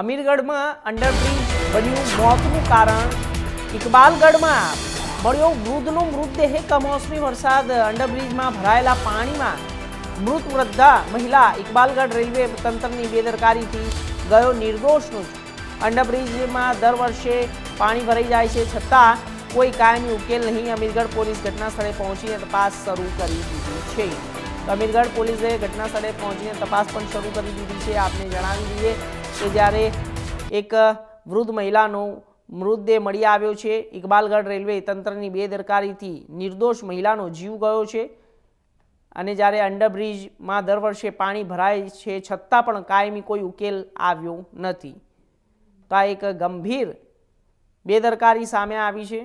અમીરગઢમાં underbridge બન્યું મોતનું કારણ. ઇકબાલગઢમાં મળ્યો વૃદ્ધનો મૃતદેહ કમોસમી વરસાદ. અંડરબ્રિજમાં ભરાયેલા પાણીમાં મૃત વૃદ્ધા મહિલા ઇકબાલગઢ રેલવે તંત્રની બેદરકારીથી ગયો નિર્દોષનો. અંડરબ્રિજમાં દર વર્ષે પાણી ભરાઈ જાય છે છતાં કોઈ કાયમી ઉકેલ નહીં. અમીરગઢ પોલીસ ઘટના સ્થળે પહોંચીને તપાસ શરૂ કરી દીધી છે. અમીરગઢ પોલીસે ઘટના સ્થળે પહોંચીને તપાસ પણ શરૂ કરી દીધી છે. આપને જણાવી દઈએ કે જ્યારે એક વૃદ્ધ મહિલાનો મૃતદેહ મળી આવ્યો છે. ઇકબાલગઢ રેલવે તંત્રની બેદરકારીથી નિર્દોષ મહિલાનો જીવ ગયો છે અને જ્યારે અંડરબ્રિજમાં દર વર્ષે પાણી ભરાય છે છતાં પણ કાયમી કોઈ ઉકેલ આવ્યો નથી. તો આ એક ગંભીર બેદરકારી સામે આવી છે.